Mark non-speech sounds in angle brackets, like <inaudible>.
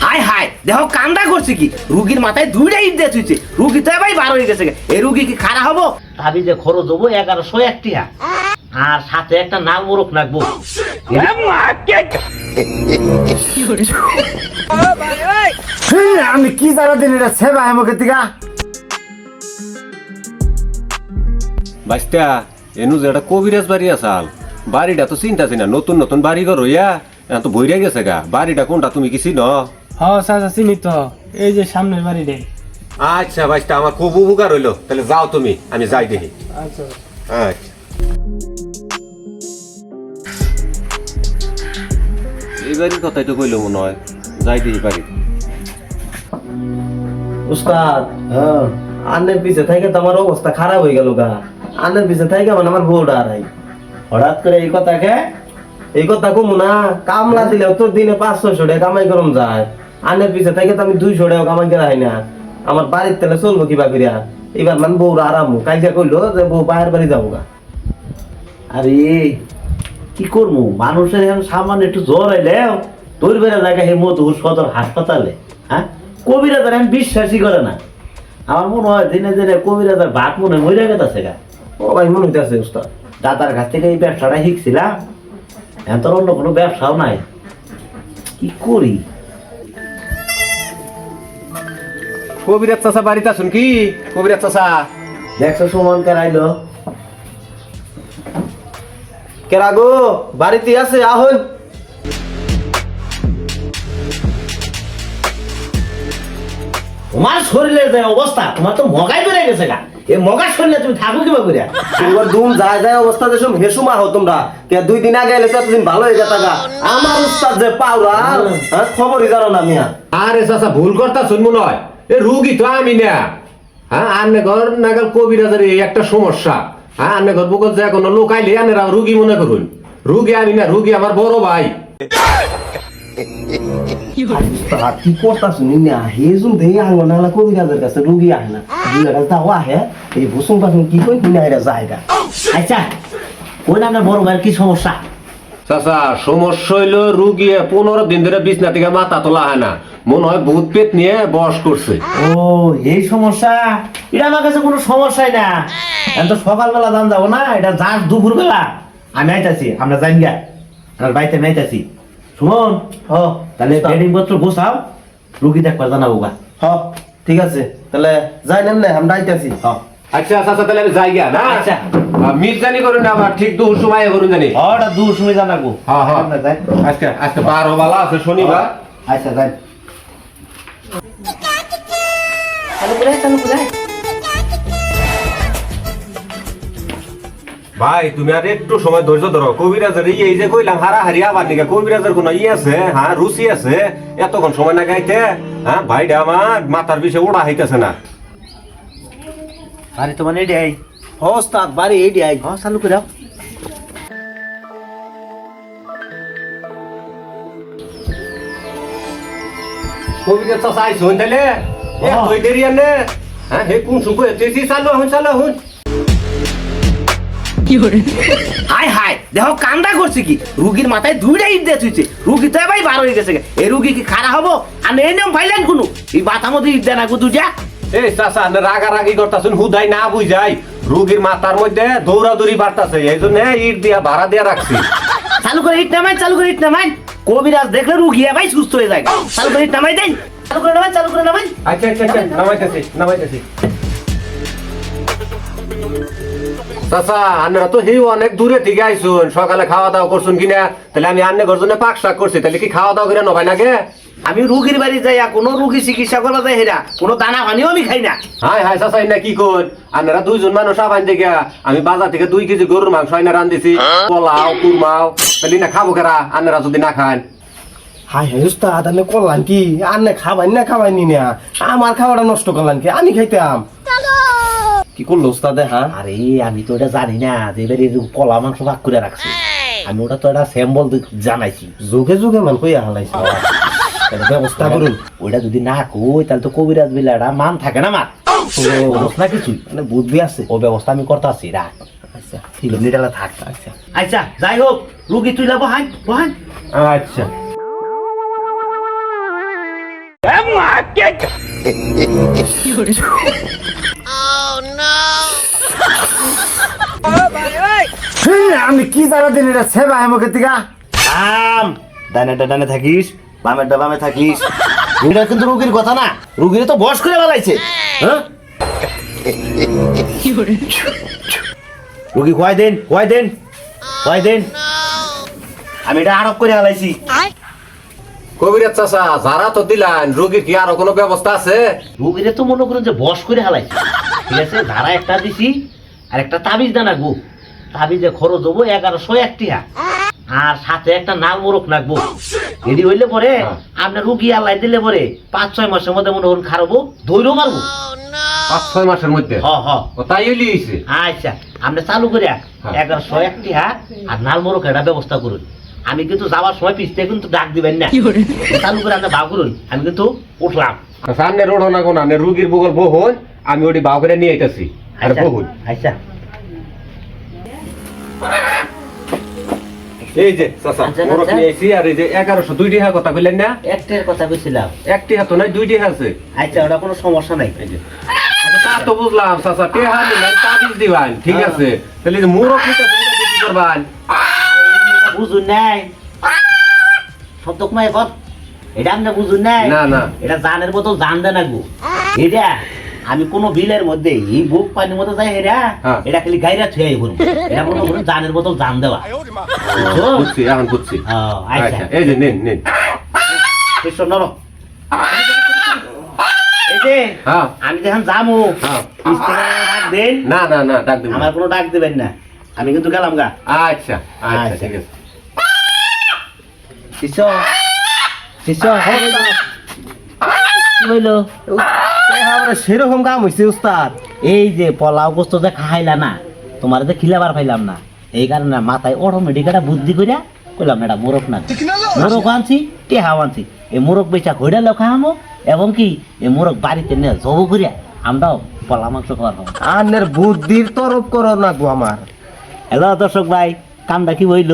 High high দেখো কান্দা করছে কি? রুগীর মাথায় দুইটা ইট দিয়ে তুইছে রুগী তো এবার বার হয়ে গেছে এই রুগী কি খারাপ হব? ভাবি যে খরচ হব এগারোশো একটিয়া। আর সাথে একটা নাল মোরক নাকবো। আমি কি জানা দিন এটা সেবা আমাকে তিকা বাইস্তা এনু যে একটা কবিরাজ বাড়ি আসাল বাড়িটা তো চিন্তা না নতুন নতুন বাড়ি ঘর হইয়া এখন তো বইরা গেছে গা। বাড়িটা কোনটা তুমি কি চিনো? হ চাচা চিনি তো। এই যে সামনের বাড়ি রে আচ্ছা বাইস্তা আমার খুব উপকার হইল। তাহলে যাও তুমি আমি যাই দেখি। আচ্ছা। আচ্ছা। এই বাড়ির কথাই তো কইলো মনে হয়। যাই দেখি বাড়ি। উস্তাদ হ্যাঁ আন্নের পিছে থেকে তো আমার অবস্থা খারাপ হয়ে গেল গা। আন্নের পিছে থেকে মানে আমার বউটা আড়াই হঠাৎ করে এই কথা কে? এই কথা কমু না কামলা দিলেও তো দিনে পাঁচ ছয়শো টাকা কামাই করম যায়। আন্নের পিছে থেকে তো আমি দুইশো টাকা কামাই করা হয় না। আমার বাড়ির তেলে চলবো কিবা করিয়া। এবার মানে বউরা আরাম। কালকে কইলো যে বউ বাইরের বাড়ি যাব গা আরে কি করব মানুষের এখন সামান্য একটু জ্বর এলেও তোর বেড়া জায়গা হে মধুর সদর হাসপাতালে হ্যাঁ? কবিরাজার আমি বিশ্বাসই করে না। আমার মনে হয় দিনে দিনে কবিরাজার ভাত মনে হয় মরে গেছে গা। ও ভাই মনে হইতেছে উস্তাদ। দাদার কাছ থেকে এই ব্যবসাটা শিখছিলাম। এখন তোর অন্য কোনো ব্যবসাও নাই। কি করি? কবিরাজ চাষা বাড়িতে আসুন কি? কবিরাজ চাষা দেখছ সুমন কেরাইলো কেরা গো? বাড়িতে আছে আহন তোমার শরীরের যে অবস্থা তোমার তো মগাই বেড়ে গেছে গা। এই মগার শরীরে তুমি থাকো কিবা করে তোমার দুম যায় যায় অবস্থা দেশম হেসুমা হো তোমরা। কে দুই দিন আগে এলে এতদিন ভালো হয়ে যেত গা। আমার উস্তাদ যে পাওলা হ্যাঁ খবরই জানো না মিয়া। আরে চাষা ভুল করতা শুন মনে হয় এ রুগী তো আমি না। হ্যাঁ আন্নে ঘর নাগাল কবিরাজের এই একটা সমস্যা। হ্যাঁ আন্নে ঘর বুকত যে কোনো লোক আইলে আনেরা রুগী মনে করুন। রুগী আমি না রুগী আমার বড় ভাই। এই কি কই কিনা জায়গা আচ্ছা ওই না আপনার বড় ভাইয়ের কি সমস্যা? চাচা সমস্যা হইল রুগী পনেরো দিন ধরে বিছনা থেকে মাথা তোলা হয় না। মনে হয় ভূত পেট নিয়ে বস করছে। ও এই সমস্যা? এটা আমার কাছে কোনো সমস্যাই না। এখন তো সকালবেলা দান যাব না এটা যার দুপুর বেলা আমি আইতাছি আমরা জানি গা। আমার বাড়িতে আমি আইতাছি। শুনুন হ। তাহলে বেডিং পত্র গোছাও রুগী দেখবার জানাব গা হ ঠিক আছে। তাহলে যাই নেন না আমরা আইতাছি হ। আচ্ছা চাচা তাহলে আমি যাই গিয়া না? আচ্ছা। মিস জানি করুন না আবার ঠিক দুপুর সময় করুন জানি। ওটা দূর সময় জানাব। হ্যাঁ হ্যাঁ যাই আজকে আজকে বারো বেলা আছে শনিবার। আচ্ছা যাই। চালু করে চালু করে ভাই তুমি আর একটু সময় ধৈর্য ধরো। কবিরাজের এই যে কইলাম হারা হারি আবার নিকা। কবিরাজের কোনো ই আছে? হ্যাঁ রুচি আছে? এতক্ষণ সময় না গাইতে হ্যাঁ ভাইটা আমার মাথার বিষে ওড়া হইতেছে না। আরে তোমার এটাই হ উস্তাদ বাড়ি এই দিয়াই হ্যাঁ চালু করে কবিরাজ চাষা আইসুন তাহলে এ হ্যাঁ। হ্যাঁ হে কোন সুকো এতেছি চালু হন চালু হন হাই হাই দেখো কান্দা করছে কি? রুগীর মাথায় দুইটা ইট দিয়ে রুগী তো এবার বার হয়ে গেছে এই রুগী কি খারাপ হব? আর এই নিয়ম পাইলেন কোনো? এই মাথা মধ্যে ইট দেয় না গো দুটা এই চাষা আপনি রাগারাগি করতেছেন হুদাই না বুঝাই। রুগীর মাথার মধ্যে দৌড়াদৌড়ি বাড়তাছে এই জন্য ইট দিয়া ভাড়া দিয়া রাখছি। চালু করে ইট নামাই চালু করে ইট নামাই। কবিরাজ দেখলে রুগী এবার সুস্থ হয়ে যায়। চালু করে ইট নামাই দেন। চালু করে নামাই চালু করে নামাই। আচ্ছা আচ্ছা আচ্ছা নামাইতেছি নামাইতেছি। চাচা আপনারা তো হিউ অনেক দূরে থেকে আইসুন। সকালে খাওয়া দাওয়া করছুন কিনা? তাহলে আমি আন্নে ঘর জন্য পাক শাক করছি। তাহলে কি খাওয়া দাওয়া করে নবাই নাগে? আমি রুগীর বাড়ি যাই কোনো রুগী চিকিৎসা করা যায় হেরা। কোনো দানা পানিও আমি খাই না। হাই হাই চাচা না কি কোন আপনারা দুইজন মানুষ আবান থেকে আমি বাজার থেকে দুই কেজি গরুর মাংস আইনা রান্ধিছি। পোলাও কুরমাও। তাহলে না খাব কেরা? আপনারা যদি না খান হাই হাই উস্তাদ আমি করলাম কি? আন্নে খাবাই না খাবাই নি। না আমার খাওয়াটা নষ্ট করলাম কি? আমি খাইতাম। কি করল উস্তাদে হ্যাঁ? আরে আমি তো এটা জানি না যে এবার কলা মাংস ভাগ করে রাখছি। আমি ওটা তো একটা স্যাম্বল জানাইছি। যুগে যুগে মান কইয়া হালাইছে। এটা ব্যবস্থা করুন। ওইটা যদি না কই তাহলে তো কবিরাজ বিলাটা মান থাকে না মার। অবস্থা না কিছুই মানে বুদ্ধি আছে। ও ব্যবস্থা আমি করতে আছি রাখ। আচ্ছা। থাক। আচ্ছা। আচ্ছা যাই হোক রুগী তুই যাব হাই বহান। আচ্ছা। <laughs> আমি কি জ্বালা দিন এটা সেবা আমাকে দিকা আম ডানেটা ডানে থাকিস। বামে থাকিস। এটা কিন্তু রুগীর কথা না। রুগীর তো বস করে বেলাইছে। হ্যাঁ। রুগী দেন? দেন? দেন? আমি এটা আরোপ করে হালাইছি কবিরাজ চাচা যারা তো দিলেন রুগীর কি আরও কোনো ব্যবস্থা আছে? রুগীরে তো মনে করুন যে বস করে হালাইছি। ঠিক আছে? ধারা একটা দিছি আর একটা তাবিজ দানা গো। তাবিজে খরচ দেবো এগারোশো একটিহা আর সাথে একটা নাল মোরক নাকবো। এটি হইলে পরে আপনার রুগী আল্লাহ দিলে পরে পাঁচ ছয় মাসের মধ্যে মনে করুন খারাপো ধৈর্য মারবো। পাঁচ ছয় মাসের মধ্যে? হ হ। তাই লিয়েছে আচ্ছা আপনি চালু করে এগারোশো একটি হাত আর নাল মোরক একটা ব্যবস্থা করুন। আমি কিন্তু যাওয়ার সময় পিছতে কিন্তু ডাক দিবেন না। চালু করে আপনি বাউ করুন আমি কিন্তু উঠলাম। সামনে রোড না কোন? রুগীর বগল বহুন আমি ওটি বাউ করে নিয়ে আইতাছি আর আচ্ছা আচ্ছা। এই যে চাচা আচ্ছা, আচ্ছা। নিয়ে আইছি আর এই যে এগারোশো দুইটি হা কথা বললেন না? একটার কথা বলছিলাম একটি হাত নাই দুইটি আছে। আচ্ছা ওটা কোনো সমস্যা নাই। আচ্ছা তা তো বুঝলাম চাচা টেহা নিলেন তাবিজ দিবান ঠিক আছে। তাহলে যে মোরক নিতে কি করবান বুঝুন নাই। শব্দ কমাই এটা আপনি বুঝুন নাই? না, না। এটা জানের মতো জান দেন গো এটা আমি কোনো বিলের মধ্যে এই বুক পানির মধ্যে যাই এটা হ্যাঁ। এটা খালি গাইরা থুয়ে আইব এটা মনে করুন জানের মতো জান দেওয়া। বুঝছি? এখন বুঝছি। আচ্ছা। আচ্ছা এই যে নিন নিন। কৃষ্ণ নর। এই যে হ্যাঁ। আমি যখন যাব হ্যাঁ। স্টেশনে ডাক দেন। না না না ডাক দিন আমার কোনো ডাক দেবেন না। আমি কিন্তু গেলাম গা। আচ্ছা আচ্ছা আচ্ছা। ঠিক আছে। শিষ্য শিষ্য কি হইল? সেরকম কাম হয়েছে উস্তাদ। এই যে পলাও গোস্ত যে খাইলা না তোমার যে খিলাবার পাইলাম না এই কারণে মাথায় অটোমেটিক একটা বুদ্ধি করিয়া কইলাম এটা মোরগ না মোরগ আনছি টেহাও আনছি। এই মোরগ বেচা ঘইরা এবং কি এই মোরগ বাড়িতে নিয়ে জব করিয়া আমরাও পলা মাংস খাওয়ার আনের বুদ্ধির তরফ করো না গো আমার। হ্যালো দর্শক ভাই কামটা কি হইল?